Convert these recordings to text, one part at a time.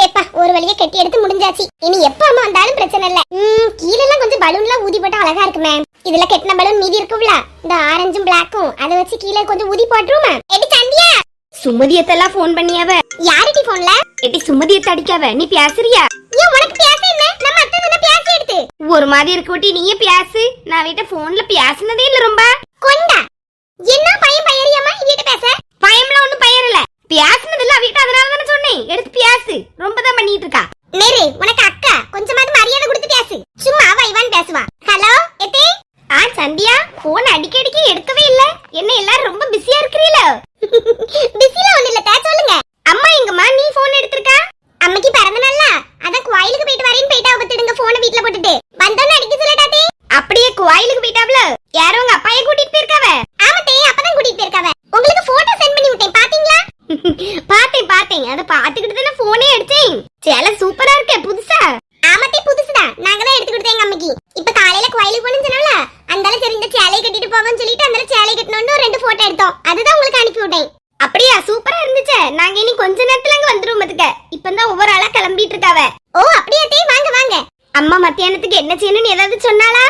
ஏப்பா ஒரு வழியா கட்டி எடுத்து முடிஞ்சாச்சு. இனி எப்ப அம்மா வந்தாலும் பிரச்சனை இல்ல. ம் கீழ எல்லாம் கொஞ்சம் பலூன்லாம் ஊதி போட்டா அழகா இருக்குமே இதுல கெட்டின பலூன் மீதி இருக்கும்ல இந்த ஆரஞ்சும் பிளாக்கும் அதை வச்சு கீழே கொஞ்சம் ஊதி போட்டுருமா எடி சந்தியா? சுமதியத்தெல்லாம் ஃபோன் பண்ணியாவ? யாருடி போன்ல எடி சுமதியத்தை அடிக்காவ? நீ பேசுறியா? ஏன் உனக்கு பேச என்ன? நம்ம அத்தை தானே பேச எடுத்து. ஒரு மாதிரி இருக்க விட்டி நீயே பேசு. நான் வீட்ட போன்ல பேசினதே இல்ல ரொம்ப. கொண்டா. என்ன பையன் பையறியாமா இவகிட்ட பேச. பயம்லாம் ஒண்ணும் பயம் இல்ல பேசினது இல்ல வீட்ட அதனால தானே சொன்னேன் எடுத்து பேசு. ரொம்ப தான் பண்ணிட்டு இருக்கா. நேரு உனக்கு அக்கா கொஞ்சமாவது மரியாதை கொடுத்து பேசு. சும்மா அவ இவன் பேசுவா. ஹலோ எத்தே? ஆ சந்தியா போன் அடிக்கடிக்கு எடுக்கவே இல்ல. என்ன எல்லாரும் ரொம்ப பிஸியா இருக்கிறீல பிஸில ஒண்ணு இல்ல தே சொல்லுங்க. அம்மா எங்கம்மா நீ போன் எடுத்திருக்கா? அம்மைக்கு பிறந்த நாள்ல? அதான் கோயிலுக்கு போயிட்டு வரேன்னு போயிட்டா பத்துடுங்க போனை வீட்ல போட்டுட்டு. வந்தோன்னு அடிக்க சொல்லட்டாத்தே அப்படியே கோயிலுக்கு போயிட்டாப்ல யாரோ உங்க அப்பாயை கூட்டிட்டு போயிருக்காவ? ஆமத்தே அப்பதான் கூட்டிட்டு போயிருக்காவ. உங்களுக்கு போட்டோ சென்ட் பண்ணி விட்டேன் பாத்தீங்களா? பார்த்தேன் அதை பார்த்துக்கிட்டு தானே போனே அடிச்சேன். சேலை சூப்பரா இருக்கே புதுசா ஆமத்தே புதுசுதான் நாங்க தான் எடுத்து கொடுத்தேன் எங்க அம்மைக்கு இப்ப காலையில கோயிலுக்கு போகணும்னு சொன்னால அந்தால சரி இந்த சேலையை கட்டிட்டு போவோம்னு சொல்லிட்டு அந்தால சேலை கட்டணும்னு ரெண்டு போட்டோ எடுத்தோம் அதுதான் உங்களுக்கு அனுப்பி விட்டேன் அப்படியா சூப்பரா இருந்துச்சே நாங்க இனி கொஞ்ச நேரத்துல அங்க வந்துருவோம் பாத்துக்க இப்பதான் ஒவ்வொரு ஆளா கிளம்பிட்டு இருக்காவ ஓ அப்படியே தே வாங்க வாங்க அம்மா மத்தியானத்துக்கு என்ன செய்யணும்னு ஏதாவது சொன்னாளா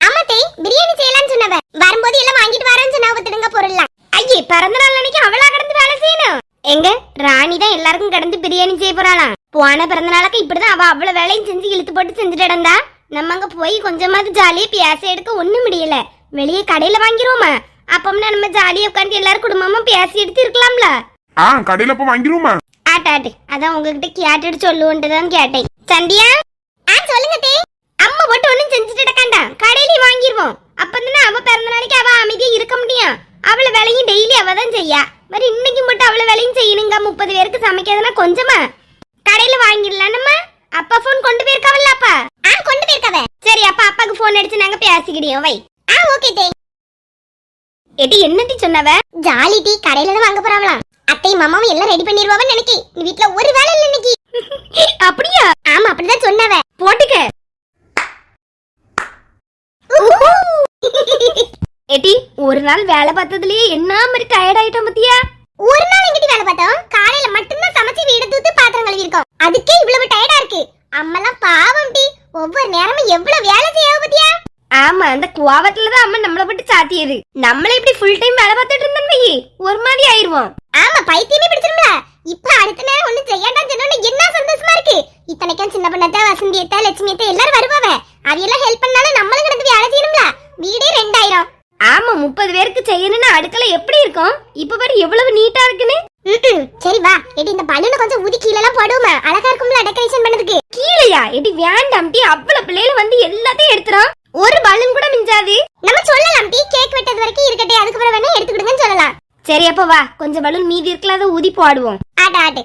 ஆமாத்தே பிரியாணி செய்யலாம்னு சொன்னவ வரும்போது எல்லாம் வாங்கிட்டு வரேன்னு சொன்னா பத்துடுங்க பொருள்லாம் ஐயே பிறந்த நாள் அன்னைக்கு அவளா கடந்து வேலை செய்யணும் எங்க? ராணி தான் எல்லாருக்கும் கடந்து பிரியாணி செய்ய போறாளாம். போன பிறந்த நாளுக்கு இப்படிதான் அவ அவ்வளவு வேலையும் செஞ்சு இழுத்து போட்டு செஞ்சுட்டு இடந்தா நம்ம அங்க போய் கொஞ்சமாவது ஜாலியா பேச எடுக்க ஒண்ணும் முடியல. வெளியே கடையில வாங்கிருவோமா? அப்பம்னா நம்ம ஜாலியா உட்காந்து எல்லாரும் குடும்பமா பேசி எடுத்து இருக்கலாம்ல. ஆ கடையில போய் வாங்கிருவோமா? ஆட்டாட்டு அதான் உங்ககிட்ட கேட்டுட்டு சொல்லுவோன்ட்டு தான் கேட்டேன். சந்தியா? ஆ சொல்லுங்க தே அம்மா மட்டும் ஒண்ணும் செஞ்சுட்டு இருக்காண்டா கடையிலயே வாங்கிருவோம். அப்பதானே அவ பிறந்த நாளைக்கு அவ அமைதியா இருக்க முடியும். அவள வேலையும் டெய்லி அவ தான் செய்யா. மாதிரி இன்னைக்கு மட்டும் அவள வேலையும் செய்யணுங்க. முப்பது பேருக்கு சமைக்காதுன்னா கொஞ்சமா. கடையில வாங்கிடலாம் நம்ம அப்பா போன் கொண்டு போயிருக்காவல்ல அப்பா? ஆ கொண்டு போயிருக்கவ. சரி அப்பா அப்பாக்கு போன் அடிச்சு நாங்க பேசிக்கிடியோம் வை. ஆ ஓகே தே எடி என்னடி சொன்னவ? ஜாலி டீ கடையில தான் வாங்க போறாங்களாம். அத்தை மாமாவும் எல்லாம் ரெடி பண்ணிடுவாங்கன்னு நினைக்கி. நீ வீட்ல ஒரு வேலை இல்ல இன்னைக்கு. அப்படியா? ஆமா அப்படிதான் சொன்னவ. போட்டுக்க. எடி ஒரு நாள் வேலை பார்த்ததுலயே என்ன மாதிரி டயர்ட் ஆயிட்டோம் பத்தியா? ஒரு நாள் எங்கிட்ட வேலை பார்த்தோம்? காலையில மட்டும்தான் சமைச்சு வீடு தூத்து பாத்திரம் கழுவி இருக்கோம் அதுக்கே இவ்வளவு டயர்டா இருக்கு. அம்மெல்லாம் பாவம் டி. ஒவ்வொரு நேரமும் எவ்வளவு வேலை செய்யாவ பத்தியா? ஆமா அந்த குவாவத்துல தான் அம்மா நம்மள போட்டு சாத்தியது. நம்மள இப்படி ஃபுல் டைம் வேலை பார்த்துட்டு இருந்தோம் வையி ஒரு மாதிரி ஆயிருவோம். ஆமா பைத்தியமே பிடிச்சிரும்ல. இப்ப அடுத்த நேரம் ஒண்ணு செய்யாண்டான்னு சொன்னோன்னு என்ன சந்தோஷமா இருக்கு? இத்தனைக்கும் சின்ன பண்ணத்த வசந்தியத்த லட்சுமியத்த எல்லாரும் வருவாவ. அவையெல்லாம் ஹெல்ப் பண்ணாலும் நம்மளும் கிடந்து வேலை செய்யணும்ல. வீடே ரெண்டாயிரம். ஆமா முப்பது பேருக்கு செய்யணும்னு அடுக்கல எப்படி இருக்கும்? இப்ப பாரு எவ்வளவு நீட்டா இருக்குன்னு. சரி வா. எடி இந்த பலூனை கொஞ்சம் ஊதி கீழ எல்லாம் போடுவோமா? அழகா இருக்கும்ல டெக்கரேஷன் பண்ணதுக்கு. கீழையா? எடி வேண்டாம் டி அவ்வளவு பிள்ளைகள் வந்து எல்லாத்தையும் எடுத்துறான் ஒரு பலூன் கூட மிஞ்சாது. நம்ம சொல்லலாம் டீ கேக் வெட்டது வரைக்கும் இருக்கட்டே அதுக்கப்புறம் வேணா எடுத்துக்கிடுங்கன்னு சொல்லலாம். சரி அப்ப வா. கொஞ்சம் பலூன் மீதி இருக்குல்ல அதை ஊதி போடுவோம். ஆட்டு ஆட்டு.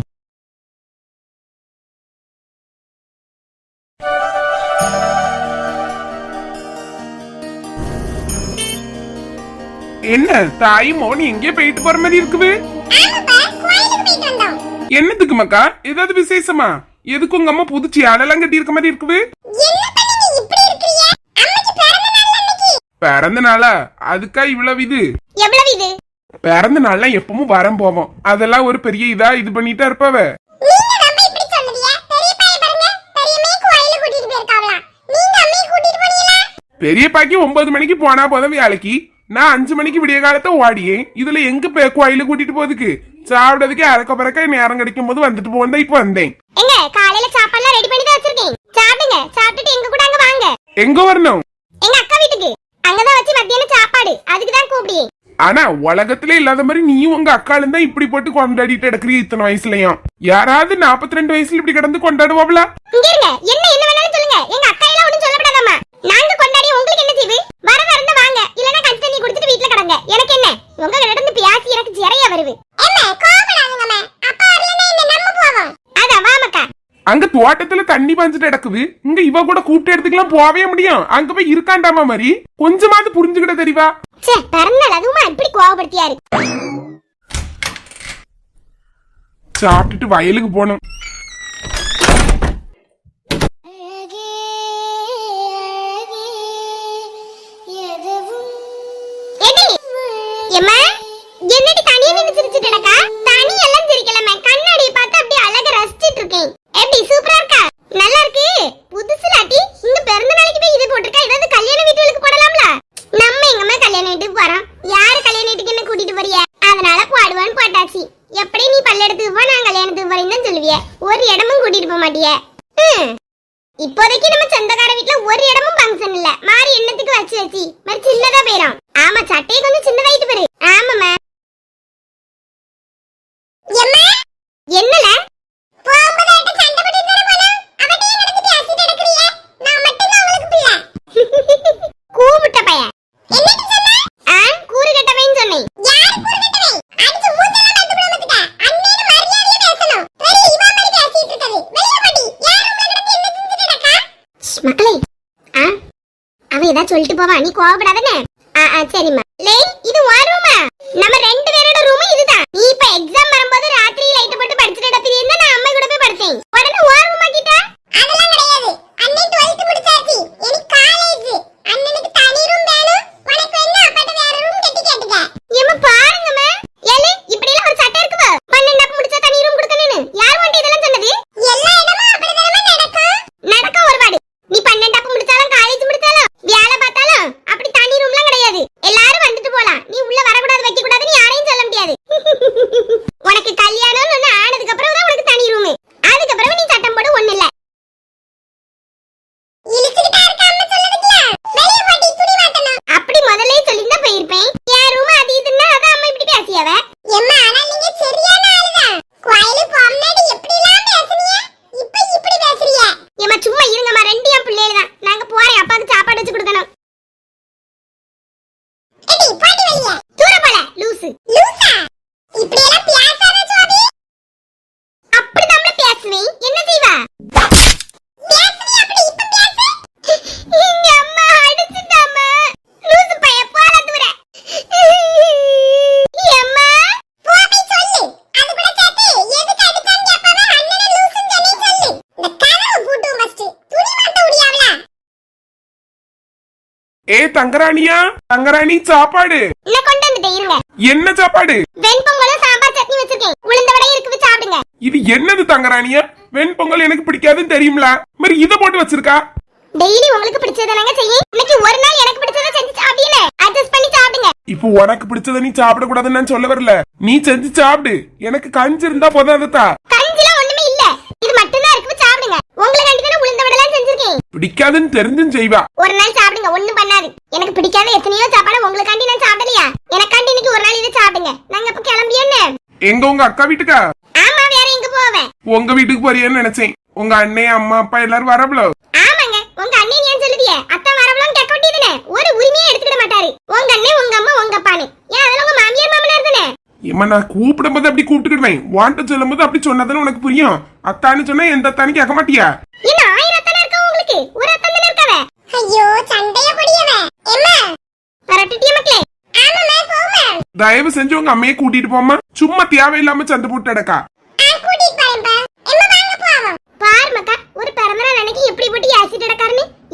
என்ன தாய் மோனி எங்கே போயிட்டு போற மாதிரி இருக்குது என்னத்துக்கு மக்கா? ஏதாவது விசேஷமா? எதுக்கு உங்க அம்மா புதுச்சி சேலெல்லாம் கட்டி இருக்க மாதிரி இருக்குது பிறந்த நாளா? அதுக்கா இவ்வளவு இது? பிறந்த நாள்லாம் எப்பவும் வரம் போவோம். அதெல்லாம் ஒரு பெரிய இதா இது பண்ணிட்டா இருப்பாவ? பெரிய பாக்கி ஒன்பது மணிக்கு போனா போதும் வேலைக்கு. நான் அஞ்சு மணிக்கு விடிய காலத்தை ஓடியேன் இதுல எங்க பே- கோயிலுக்கு கூட்டிட்டு போறதுக்கு? சாப்பிடறதுக்கு அறக்க பறக்க நேரம் கிடைக்கும் போது வந்துட்டு போந்தா இப்ப வந்தேன். எங்க? காலையில சாப்பாடுலாம் ரெடி பண்ணி தான் வச்சிருக்கேன். சாப்பிடுங்க. சாப்பிட்டுட்டு எங்க கூட அங்க வாங்க. எங்க வரணும்? எங்க அக்கா வீட்டுக்கு. அங்கதான் வச்சு மத்தியானம் சாப்பாடு. அதுக்கு தான் கூப்பிடியே ஆனா உலகத்திலே இல்லாத மாதிரி நீயும் உங்க அக்காலும் தான் இப்படி போட்டு கொண்டாடிட்டு எடுக்கிறீ இத்தனை வயசுலயும். யாராவது 42 ரெண்டு வயசுல இப்படி கிடந்து இங்க இருங்க. என்ன என்ன வேணாலும் சொல்லுங்க. எங்க அக்கா எல்லாம் ஒண்ணும் சொல்லப்படாதாமா நாங்க கொண்டாடி உங்களுக்கு என்ன செய்வு வர வரந்த வாங்க இல்லனா கஞ்சி தண்ணி குடிச்சிட்டு வீட்ல கடங்க அங்க தோட்டத்துல தண்ணி பாஞ்சிட்டு கிடக்குது. இங்க இவ கூட கூப்பிட்டு எடுத்துக்கலாம் போவே முடியும். அங்க போய் இருக்காண்டாமா மாதிரி கொஞ்சமாவது புரிஞ்சுக்கிட தெரியவா இப்படி கோவப்படுத்தியாரு சாப்பிட்டுட்டு வயலுக்கு போனோம். எடி எம்மா என்னடி தனியா நின்னு சிரிச்சிட்டு இருக்கா தனி எல்லாம் சிரிக்கலமே கண்ணாடியை பார்த்து அப்படியே அழகா ரசிச்சிட்டு இருக்கேன் எப்படி சூப்பரா இருக்கா நல்லா இருக்கு புதுசு லாட்டி இங்க பிறந்த நாளைக்கு போய் இது போட்டிருக்கா ஏதாவது கல்யாண வீட்டுக்கு போடலாம்ல நம்ம எங்கம்மா கல்யாண வீட்டுக்கு போறோம் யாரு கல்யாண வீட்டுக்கு என்ன கூட்டிட்டு போறிய அதனால போடுவான்னு போட்டாச்சு எப்படி நீ பல்லெடுத்துக்கு போ நான் கல்யாணத்துக்கு போறேன்னு தான் சொல்லுவிய ஒரு இடமும் கூட்டிட்டு போக மாட்டிய ம். இப்போதைக்கு நம்ம சொந்தக்கார வீட்ல ஒரு இடமும் ஃபங்க்ஷன் இல்ல மாறி எண்ணத்துக்கு வச்சு வச்சு மாதிரி சின்னதா போயிரும் ஆமா சட்டையை கொஞ்சம் சின்னதாயிட்டு பாரு ஆமாமா என்னல கூமுட்ட பையன் ஆ, கூறு கெட்டவன் சொன்னேன் ஷ், மக்களே ஆ அவ ஏதாவது சொல்லிட்டு போவா. நீ கோவப்படாதானே ஆ ஆ சரிம்மா. லே இது உன் ரூமா நம்ம ரெண்டு பேரோட ரூம் இதுதான் நீ இப்ப எக்ஸாம் வரும்போது ராத்திரி லைட் போட்டு படிச்சிட்டு இடத்துல இருந்தா நான் அம்மா கூட போய் படுத்தேன் உடனே உன் ரூமா கிட்ட அதெல்லாம் கிடையாது அண்ணே 12th முடிச்சாச்சு எனக்கு காலேஜ் அண்ணனுக்கு தனி ரூம் வேணும் உனக்கு வேணா அப்பாட்ட வேற ரூம் கட்டி கேட்டுக்க ஏமா பாருங்கம்மா ஏலே இப்படி எல்லாம் ஒரு சட்டை இருக்குவா பன்னெண்டாப்பு முடிச்சா தனி ரூம் கொடுக்கணும்னு யார் வந்து இதெல்லாம் சொன்னது எல்லா இடமும் அப்படிதானமா நடக்கும் நடக்கும் ஒருபாடு நீ பன்னெண்டாப்பு முடிச்சாலும் காலேஜ் முடிச்சாலும் வேலை பார்த்தாலும் அப்படி தனி ரூம்லாம் கிடையாது எல்லாரும் வந்துட்டு போலாம் நீ உள்ள வரக்கூடாது வைக்க கூடாதுன்னு யாரையும் சொல்ல முடியாது உனக்கு கல்யாணம் ஒண்ணு ஆனதுக்கு அப்புறம் தான் உனக்கு தனி ரூம் அதுக்கப்புறம் நீ சட்டம் போட ஒண்ணு இல்ல அப்படி முதல்ல சொல்லிருந்தா போயிருப்பேன் என் ரூம் அது இதுன்னா அதான் அம்மா இப்படி பேசியவ எம்மா ஆனா நீங்க சரியான ஆளுதான் கோயிலுக்கு முன்னாடி எப்படி எல்லாம் பேசுனீங்க இப்ப இப்படி பேசுறீங்க ஏம்மா சும்மா இருங்கம்மா ரெண்டு என் பிள்ளைகள் தான் நாங்க போறேன் அப்பாவுக்கு சாப்பாடு வச்சு கொடுக்கணும் தூர போல லூசு லூசா இப்படி எல்லாம் பேசாத சுவாமி அப்படி நம்மள பேசுவேன் என்ன செய்வா பேசுனீ அப்படி இப்ப பேசு எங்க அம்மா அடிச்சுட்டாமா லூசு பைய போல தூர அம்மா போய் சொல்லு அது கூட சேர்த்து எதுக்கு அடிச்சான்னு கேட்பாவ அண்ணனை லூசுன்னு சொல்லி சொல்லு இந்த கதவு பூட்டு மஸ்ட் துணி மாட்ட முடியாவல ஏ தங்கராணியா? தங்கராணி சாப்பாடு. இன்ன கொண்டு வந்துட்டேன் இருங்க. என்ன சாப்பாடு? வெண்பொங்கலும் சாம்பார் சட்னி வச்சிருக்கேன். உளுந்த வடை இருக்குது சாப்பிடுங்க. இது என்னது தங்கராணியா? வெண்பொங்கல் எனக்கு பிடிக்காதுன்னு தெரியும்ல. மாதிரி இத போட்டு வச்சிருக்கா? டெய்லி உங்களுக்கு பிடிச்சதை நாங்க செய்யும் இன்னைக்கு ஒரு நாள் எனக்கு பிடிச்சதை செஞ்சு சாப்பிடுங்க. அட்ஜஸ்ட் பண்ணி சாப்பிடுங்க. இப்போ உனக்கு பிடிச்சத நீ சாப்பிடக்கூடாதுன்னு நான் சொல்ல வரல. நீ செஞ்சு சாப்பிடு. எனக்கு கஞ்சி இருந்தா போதாதத்தா கஞ்சிலாம் ஒண்ணுமே இல்ல. இது மட்டும்தான் இருக்குது சாப்பிடுங்க உங்களுக்காண்டி தானே உளுந்த வடைலாம் செஞ்சிருக்கேன் பிடிக்காதுன்னு தெரிஞ்சும் செய்வா. ஒரு நாள் சாப்பிடுங்க ஒண்ணும் பண்ணாது. எனக்கு பிடிக்காத எத்தனையோ சாப்பாடு உங்களுக்காண்டி நான் சாப்பிடலையா? எனக்காண்டி இன்னைக்கு ஒரு நாள் இதை சாப்பிடுங்க. நாங்க இப்ப கிளம்பியோன்னு எங்க உங்க அக்கா வீட்டுக்கா? ஆமா வேற எங்க போவேன் உங்க வீட்டுக்கு போறியேன்னு நினைச்சேன். உங்க அண்ணே அம்மா அப்பா எல்லாரும் வரப்பல ஆமாங்க உங்க அண்ணன் ஏன் சொல்லுதியே? அத்தை வரவலாம் கேட்க வேண்டியதுனே ஒரு உரிமையே எடுத்துக்கிட மாட்டாரு. உங்க அண்ணன் உங்க அம்மா உங்க அப்பான்னு. ஏன் அதெல்லாம் உங்க மாமியார் மாமனார் தானே? ஏம்மா நான் கூப்பிடும் போது அப்படி கூப்பிட்டுக்கிடுவேன். வாண்ட சொல்லும் போது அப்படி சொன்னதானே உனக்கு புரியும்? அத்தான்னு சொன்னா எந்த அத்தானு கேட்க மாட்டியா? என்ன இருக்கா. ஒரு அத்தனை தானே இருக்காவ. ஐயோ சண்டைய பொடியவ. எம்மா. பரட்டிட்டிய மக்களே? ஆமாமா போமா தயவு செஞ்சு உங்க அம்மையை கூட்டிட்டு போம்மா. சும்மா தேவையில்லாம சண்டை போட்டு அடக்கா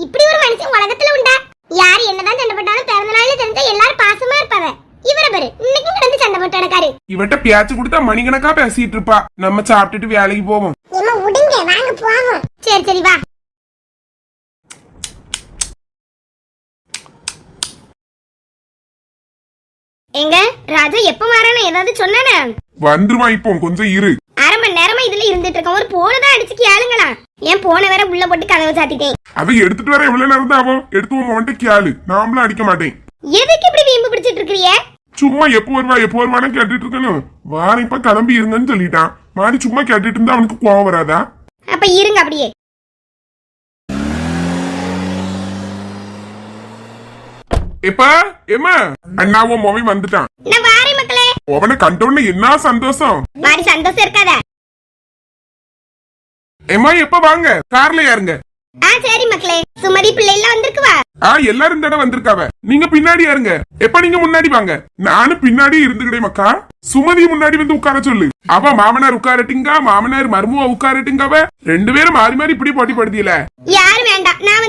இப்படி ஒரு மனுஷன் உலகத்துல உண்டா? யார் என்னதான் சண்டை போட்டாலும் பிறந்த நாள்ல தெரிஞ்சா எல்லாரும் பாசமா இருப்பாவ. இவர பாரு இன்னைக்கும் கிடந்து சண்டை போட்டு அடக்காரு இவட்ட பேச்சு கொடுத்தா மணிக்கணக்கா பேசிட்டு இருப்பா. நம்ம சாப்பிட்டுட்டு வேலைக்கு போவோம். சரி சரி வா. எங்க? ராஜா எப்ப மாறானு ஏதாவது சொன்னானே? வந்துருவான் இப்போ கொஞ்சம் இரு. அரை மணி நேரமா இதுல இருந்துட்டு இருக்கேன் ஒரு போனை தான் அடிச்சு கேளுங்களா. ஏன் போனை வேற உள்ள போட்டு கதவை சாத்திட்டேன். அவ எடுத்துட்டு வர எவ்வளவு நேரம் தான் ஆகும்? எடுத்து உன் மவன்ட்ட கேளு. நாமளும் அடிக்க மாட்டேன். எதுக்கு இப்படி வீம்பு பிடிச்சிட்டு இருக்கிறிய? சும்மா எப்போ வருவா எப்போ வருவானு கேட்டுட்டு இருக்கணும். வாரம் இப்ப கிளம்பி இருங்கன்னு சொல்லிட்டான். மாறி சும்மா கேட்டுட்டு இருந்தா அவனுக்கு கோவம் வராதா? அப்ப இருங்க அப்படியே. எப்ப ஏமா அண்ணாவும் மொவை வந்துட்டான். நான் வாரேன் மக்களே. அவனை கண்டோன்னு என்ன சந்தோஷம்? மாறி சந்தோஷம் இருக்காதா. ஏமா எப்ப வாங்க? கார்ல ஏறுங்க. ஆ சரி மக்களே. சுமதி பிள்ளை எல்லாம் வந்திருக்குவா? ஆ எல்லாரும் இந்த இடம் வந்திருக்காவ. நீங்க பின்னாடி ஏறுங்க. எப்ப நீங்க முன்னாடி வாங்க? நானும் பின்னாடி இருந்துக்கிட்டே மக்கா. சுமதி முன்னாடி வந்து உட்கார சொல்லு. அவ மாமனார் உட்காரட்டிங்க மாமனார் மருமுவ உட்காரட்டிங்கவ ரெண்டு பேரும் மாறி மாறி இப்படி போட்டி படுத்தியல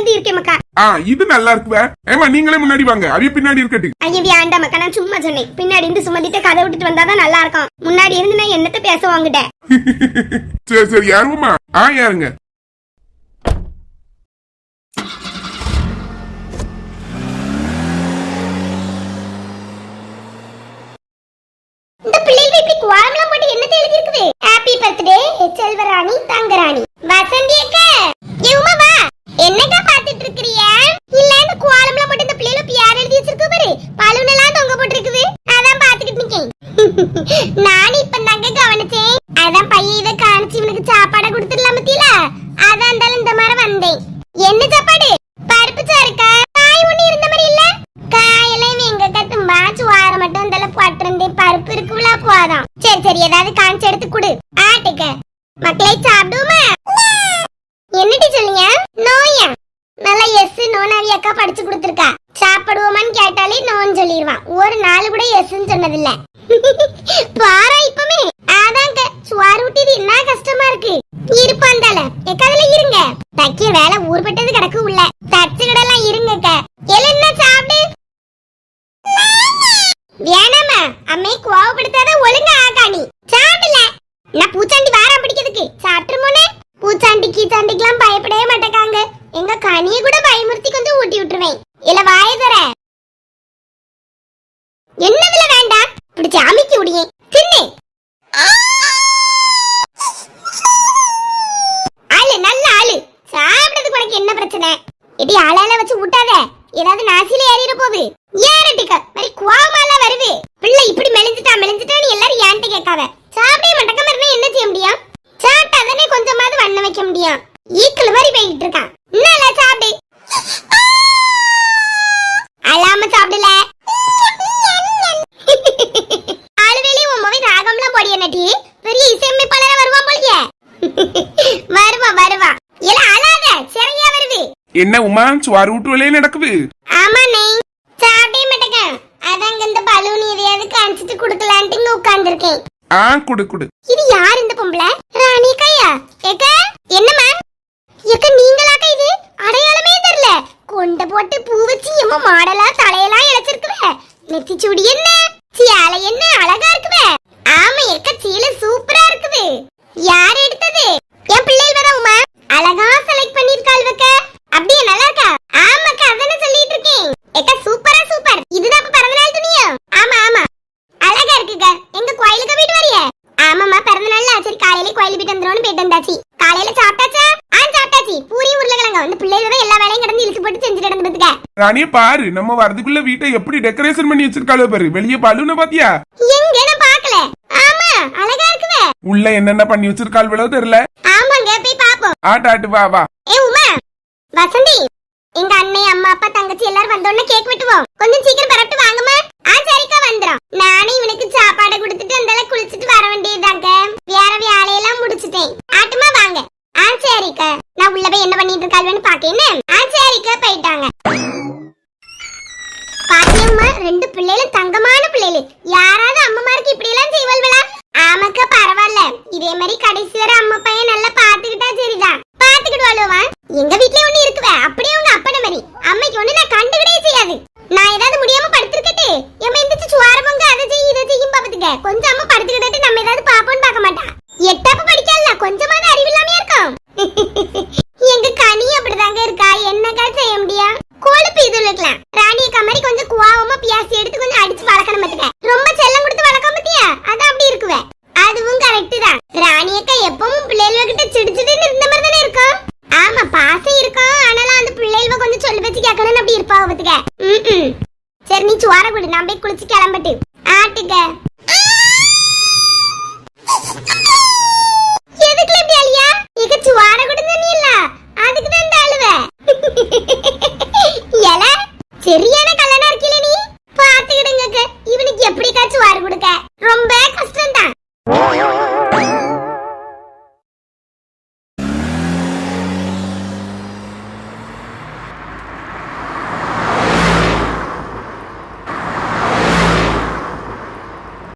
வந்து இருக்கேன் மக்கா. ஆ இது நல்லா இருக்குவ. ஏமா நீங்களே முன்னாடி வாங்க. அவிய பின்னாடி இருக்கட்டு ஐயா வேண்டாம் மக்கா நான் சும்மா சொன்னேன். பின்னாடி இருந்து சுமதிட்ட கதை விட்டுட்டு வந்தாதான் நல்லா இருக்கும். முன்னாடி இருந்து நான் என்னத்த பேச வாங்கிட்டேன் சரி சரி யாருமா ஆ யாருங்க? இந்த பிள்ளைகள் இப்படி குவாரம்லாம் போட்டு என்னத்தை எழுதி இருக்குது ஹாப்பி பர்த்டே செல்வராணி தங்கராணி. வசந்தி அக்கா ஏ உமா வா என்னக்கா பாத்துட்டு இருக்கறிய இல்ல இந்த குவாரம்லாம் போட்டு இந்த பிள்ளைகள் பேர் எழுதி வச்சிருக்கு பாரு பலூனெல்லாம் தொங்க போட்டுருக்குது அதான் பாத்துக்கிட்டு நிக்கேன் நான் இப்ப தாங்க கவனிச்சேன் அதான் பையன் இதை காணிச்சு இவனுக்கு சாப்பாடை கொடுத்துடலாம் பத்தியில அதான் இருந்தாலும் இந்த மாதிரி வந்தேன் என்ன சாப்பாடு பருப்பு சாருக்கா காய் ஒண்ணு இருந்த மாதிரி இல்ல காயெல்லாம் இவன் எங்க கத்தும்பா சுவார மட்டும் இந்த போட்டிருந்தே பருப்பு இருக்குல்ல போதும் சரி சரி ஏதாவது காய்ச்சி எடுத்து கொடு ஆட்டுக்க மக்களை சாப்பிடுவோமா என்னடி சொல்லுங்க நோயா நல்லா எஸ் நோனாவி அக்கா படிச்சு கொடுத்துருக்கா சாப்பிடுவோமான்னு கேட்டாலே நோன்னு சொல்லிடுவான் ஒரு நாள் கூட பண்ணதில்ல சொன்னதில்ல. பாரா இப்பமே. அதாங்க சுவார் ஊட்டியது என்ன கஷ்டமா இருக்கு. இருப்பாந்தால எக்காதுல இருங்க. தக்கிய வேலை ஊர்பட்டது கிடக்கு உள்ள. தச்சு கிடலாம் இருங்கக்க என்ன சாப்பிடு? வேணாமா அம்மை கோவப்படுத்தாத ஒழுங்கா ஆகாணி சாப்பிடல. நான் பூச்சாண்டி வாரம் பிடிக்கிறதுக்கு சாப்பிட்டுருமோனே பூச்சாண்டி கீச்சாண்டிக்கெல்லாம் பயப்படவே மாட்டேக்காங்க. எங்க கனியை கூட பயமுறுத்தி கொஞ்சம் ஊட்டி விட்டுருவேன். இல்ல வாய தர என்ன பிடிச்சு அமைக்கி விடியே தின்னு. ஆளு நல்ல ஆளு. சாப்பிடுறதுக்கு உனக்கு என்ன பிரச்சனை? இடி ஆளால வச்சு விட்டாத ஏதாவது நாசில ஏறிட போகுது. ஏறட்டுக்க மாதிரி குவாமால வருது. பிள்ளை இப்படி மெலிஞ்சிட்டா மெலிஞ்சிட்டான்னு எல்லாரும் ஏன்ட்டு கேட்காத. சாப்பிடே மாட்டேங்க மாதிரி என்ன செய்ய முடியும்? சாப்பிட்டா தானே கொஞ்சமாவது வண்ண வைக்க முடியும். ஈக்கள் மாதிரி போய்கிட்டு இருக்கான். என்னல சாப்பிடு அழாம சாப்பிடல ஆளுவேலி உன் மொழி ராகம்லாம் போடிய நட்டி பெரிய இசையமைப்பாளரா வருவான் போலியே வருவான் வருவான் எல்லாம் அழாத சிறையா வருது என்ன உமா சுவார் வீட்டு வேலையே நடக்குது? ஆமா நெய் சாப்பிடவே மாட்டேங்க அதாங்க இந்த பலூன் எதையாவது காமிச்சிட்டு கொடுக்கலான்ட்டு இங்க உட்கார்ந்துருக்கேன். ஆ குடு குடு. இது யார் இந்த பொம்பளை ராணி கையா ஏக்க என்னம்மா ஏக்க நீங்களாக்க இது அடையாளமே தெரியல கொண்ட போட்டு பூ வச்சு எம்ம மாடலா தலையெல்லாம் இழைச்சிருக்குவ நெத்தி சூடி என்ன சியாலை என்ன அழகா இருக்குவ ஆமா ஏக்க சீலை சூப்பரா இருக்குது யார் எடுத்தது என் பிள்ளைகள் வர உமா அழகா செலக்ட் பண்ணிருக்காள் வைக்க அப்படியே நல்லா இருக்கா ஆமாக்கா அதானே சொல்லிட்டு இருக்கேன் ஏக்கா சூப்பரா சூப்பர் இதுதான் அப்ப பிறந்த நாள் துணியா ஆமா ஆமா அழகா இருக்குங்க எங்க கோயிலுக்கு போயிட்டு வரியே ஆமாம்மா பிறந்த நாள்ல சரி காலையில கோயில் போயிட்டு வந்துருவோம்னு போயிட்டு வந்தாச்சு. காலையில சாப்பிட்டாச்சா? ஆ சாப்பிட்டாச்சு. பூரி உருளைக்கிழங்க. வந்து பிள்ளைகள் தான் எல்லா வேலையும் கிடந்து இழுத்து போட்டு செஞ்சுட்டு கிடந்து பத்துக்க. ராணிய பாரு. நம்ம வரதுக்குள்ள வீட்டை எப்படி டெக்கரேஷன் பண்ணி வச்சிருக்காளோ பாரு. வெளியே பலூன பாத்தியா? எங்க? நான் பார்க்கல ஆமா அழகா இருக்குவே. உள்ள என்னென்ன பண்ணி வச்சிருக்காள் விளவு தெரியல? ஆமாங்க போய் பாப்போம். ஆட்டாட்டு வா வா. ஏ உமா. வசந்தி எங்க அண்ணே அம்மா அப்பா தங்கச்சி எல்லாரும் வந்தோடனே கேக் வெட்டுவோம். கொஞ்சம் சீக்கிரம் பரப்பிட்டு வாங்கம்மா. ஆ சரிக்கா வந்துரும். நானும் இவனுக்கு சாப்பாடு கொடுத்துட்டு அந்தால குளிச்சுட்டு வர வேண்டியதாங்க